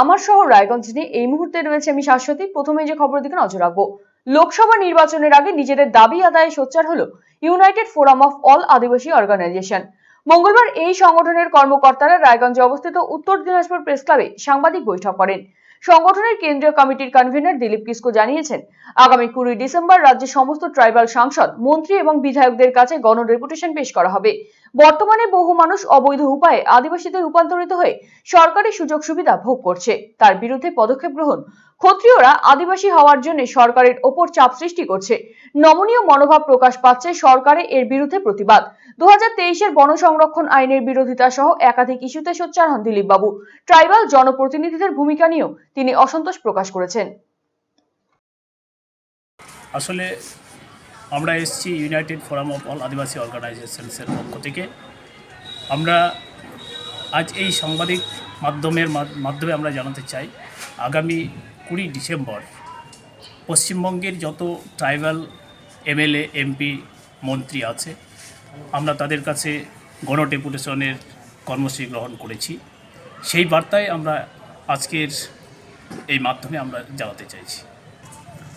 আমার শহর রায়গঞ্জ নিয়ে এই মুহূর্তে রয়েছে আমি শাশ্বতী। প্রথমে যে খবর দিকে নজর রাখব, লোকসভা নির্বাচনের আগে নিজেদের দাবি আদায়ে সোচ্চার হলো united forum of all Adivasi organisation মঙ্গলবার এই সংগঠনের কর্মকর্তারা রায়গঞ্জে অবস্থিত উত্তর দিনাজপুর প্রেস ক্লাবে সাংবাদিক বৈঠক করেন। সংগঠনের কেন্দ্রীয় কমিটির কনভেনর দিলীপ কিসকো জানিয়েছেন, আগামী কুড়ি ডিসেম্বর রাজ্যের সমস্ত ট্রাইবাল সাংসদ, মন্ত্রী এবং বিধায়কদের কাছে গণ ডেপুটেশন পেশ করা হবে। বর্তমানে বহু মানুষ অবৈধ উপায়ে আদিবাসীতে রূপান্তরিত হয়ে সরকারি সুযোগ সুবিধা ভোগ করছে। তার বিরুদ্ধে পদক্ষেপ গ্রহণ ক্ষত্রিয়রা আদিবাসী হওয়ার জন্য সরকারের ওপর চাপ সৃষ্টি করছে। নমনীয় মনোভাব প্রকাশ পাচ্ছে সরকারে এর বিরুদ্ধে প্রতিবাদ। দু হাজার বন সংরক্ষণ আইনের বিরোধিতা সহ একাধিক ইস্যুতে সোচ্চার হন দিলীপ বাবু ট্রাইবাল জনপ্রতিনিধিদের ভূমিকা নিয়েও তিনি অসন্তোষ প্রকাশ করেছেন। আসলে আমরা এসেছি united forum of all Adivasi অর্গানাইজেশনসের পক্ষ থেকে। আমরা আজ এই সাংবাদিক মাধ্যমের মাধ- মাধ্যমে আমরা জানাতে চাই, আগামী কুড়ি ডিসেম্বর পশ্চিমবঙ্গের যত ট্রাইবাল এমএলএ, এমপি, মন্ত্রী আছে, আমরা তাদের কাছে গণ ডেপুটেশনের কর্মসূচি গ্রহণ করেছি। সেই বার্তায় আমরা আজকের এই মাধ্যমে আমরা জানাতে চাইছি।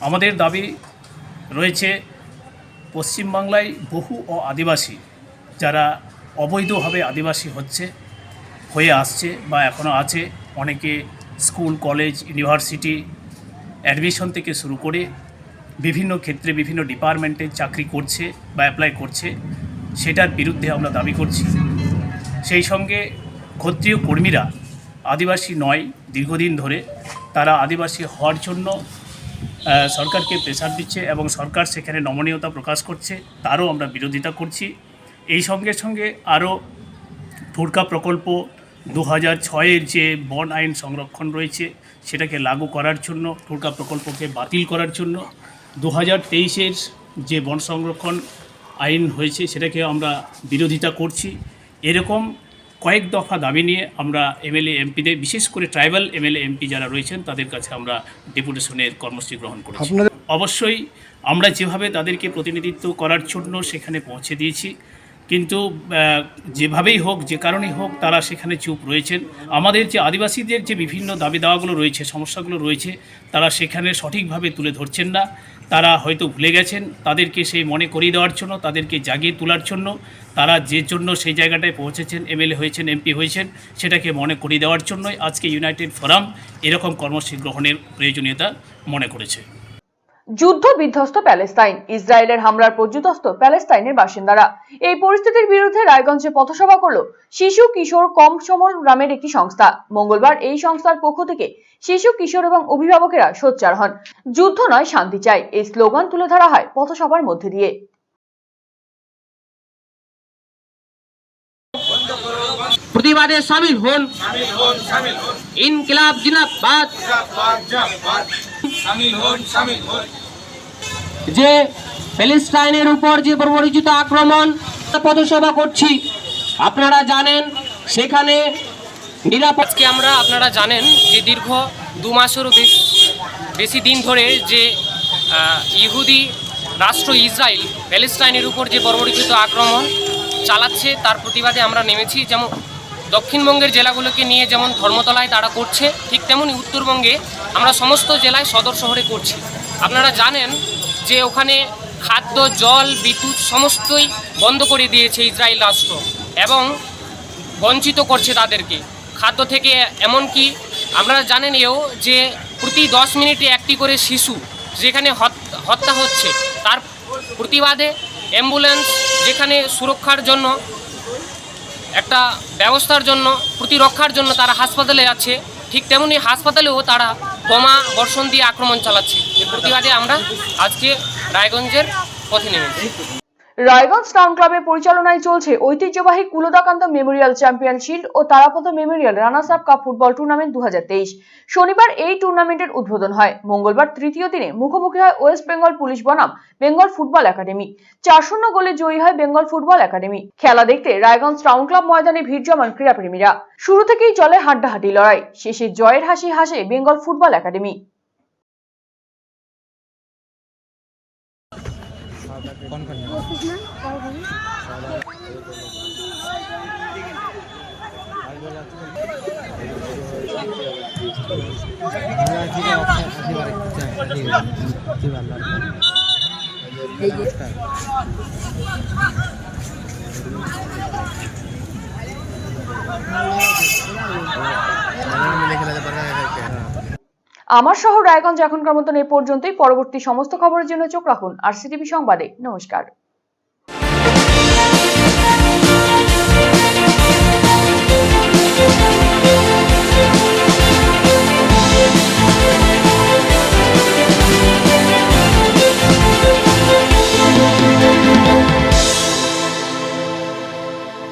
আমাদের দাবি রয়েছে, পশ্চিমবাংলায় বহু ও আদিবাসী যারা অবৈধভাবে আদিবাসী হচ্ছে, হয়ে আসছে বা এখনও আছে। অনেকে স্কুল, কলেজ, ইউনিভার্সিটি অ্যাডমিশন থেকে শুরু করে বিভিন্ন ক্ষেত্রে বিভিন্ন ডিপার্টমেন্টে চাকরি করছে বা অ্যাপ্লাই করছে, সেটার বিরুদ্ধে আমরা দাবি করছি। সেই সঙ্গে ক্ষত্রিয় কর্মীরা আদিবাসী নয়, দীর্ঘদিন ধরে তারা আদিবাসী হওয়ার জন্য সরকারকে প্রেসার দিচ্ছে এবং সরকার সেখানে নমনীয়তা প্রকাশ করছে, তারও আমরা বিরোধিতা করছি। এই সঙ্গে সঙ্গে আরও ঠুরকা প্রকল্প দু হাজার ছয়ের যে বন আইন সংরক্ষণ রয়েছে, সেটাকে লাগু করার জন্য ঠুরকা প্রকল্পকে বাতিল করার জন্য দু হাজার তেইশের যে বন সংরক্ষণ আইন হয়েছে সেটাকে আমরা বিরোধিতা করছি। এরকম কয়েক দফা দাবি নিয়ে আমরা এমএলএ এমপিদের বিশেষ করে ট্রাইবাল এমএলএ এমপি যারা রয়েছেন তাদের কাছে আমরা ডেপুটেশনের কর্মসূচি গ্রহণ করেছি। অবশ্যই আমরা যেভাবে তাদেরকে প্রতিনিধিত্ব করার জন্য সেখানে পৌঁছে দিয়েছি কিন্তু যেভাবেই হোক যে কারণেই হোক তারা সেখানে চুপ রয়েছেন। আমাদের যে আদিবাসীদের যে বিভিন্ন দাবি দাওয়াগুলো রয়েছে সমস্যাগুলো রয়েছে তারা সেখানে সঠিকভাবে তুলে ধরছেন না। তারা হয়তো ভুলে গেছেন, তাদেরকে সেই মনে করিয়ে দেওয়ার জন্য, তাদেরকে জাগিয়ে তোলার জন্য, তারা যে জন্য সেই জায়গাটায় পৌঁছেছেন, এমএলএ হয়েছেন, এমপি হয়েছেন, সেটাকে মনে করিয়ে দেওয়ার জন্যই আজকে ইউনাইটেড ফোরাম এরকম কর্মসূচি গ্রহণের প্রয়োজনীয়তা মনে করেছে। যুদ্ধ বিধ্বস্ত প্যালেস্তাইন। ইসরায়েলের হামলার পর্যুদস্ত প্যালেস্তাইনের বাসিন্দারা। এই পরিস্থিতির বিরুদ্ধে রায়গঞ্জে পথসভা করল শিশু কিশোর কম সমল নামের একটি সংস্থা। মঙ্গলবার এই সংস্থার পক্ষ থেকে শিশু কিশোর এবং অভিভাবকেরা সোচ্চার হন। যুদ্ধ নয় শান্তি চাই এই স্লোগান তুলে ধরা হয় পথসভার মধ্যে দিয়ে। প্রতিবাদে সামিল হন। ইনকিলাব জিনাবাদ যে প্যালেস্টাইনের উপর যে পরিচিত আক্রমণ পদসভা করছি। আপনারা জানেন, সেখানে নিরাপদ আজকে আমরা আপনারা জানেন যে দীর্ঘ দু মাসেরও বেশ- বেশি দিন ধরে যে ইহুদি রাষ্ট্র ইসরায়েল প্যালেস্টাইনের উপর যে বর্বরিচিত আক্রমণ চালাচ্ছে, তার প্রতিবাদে আমরা নেমেছি। যেমন দক্ষিণবঙ্গের জেলাগুলোকে নিয়ে যেমন ধর্মতলায় তারা করছে, ঠিক তেমনি উত্তরবঙ্গে আমরা সমস্ত জেলায় সদর শহরে করছি। আপনারা জানেন যে ওখানে খাদ্য, জল, বিদ্যুৎ সমস্তই বন্ধ করে দিয়েছে ইসরায়েল রাষ্ট্র এবং বঞ্চিত করছে তাদেরকে। খাদ্য থেকে এমনকি আপনারা জানেন এও যে প্রতি দশ মিনিটে একটি করে শিশু যেখানে হত- হত্যা হচ্ছে, তার প্রতিবাদে অ্যাম্বুলেন্স যেখানে সুরক্ষার জন্য একটা ব্যবস্থার জন্য, প্রতিরক্ষার জন্য তারা হাসপাতালে যাচ্ছে। ঠিক তেমনি হাসপাতালেও তারা বোমা বর্ষণ দিয়ে আক্রমণ চালাচ্ছে। এর প্রতিবাদে আমরা আজকে রায়গঞ্জের পথে নেমেছি। রায়গঞ্জ টাউন ক্লাবের পরিচালনায় চলছে ঐতিহ্যবাহী কুলদাকান্ত মেমোরিয়াল চ্যাম্পিয়ন শিল্ড ও Tarapada memorial runners up cup football tournament দু হাজার তেইশ। শনিবার এই টুর্নামেন্টের উদ্বোধন হয়। মঙ্গলবার তৃতীয় দিনে মুখোমুখি হয় ওয়েস্ট বেঙ্গল পুলিশ বনাম, বেঙ্গল ফুটবল একাডেমি। চার শূন্য গোলে জয়ী হয় বেঙ্গল ফুটবল একাডেমি। খেলা দেখতে রায়গঞ্জ টাউন ক্লাব ময়দানে ভিড় জমান ক্রীড়াপ্রেমীরা। শুরু থেকেই চলে হাড্ডাহাড্ডি লড়াই। শেষে জয়ের হাসি হাসে বেঙ্গল ফুটবল একাডেমি। আমার শহর রায়গঞ্জ এখনকার মতন এ পর্যন্তই। পরবর্তী সমস্ত খবরের জন্য চোখ রাখুন আর সিটিভি সংবাদে। নমস্কার।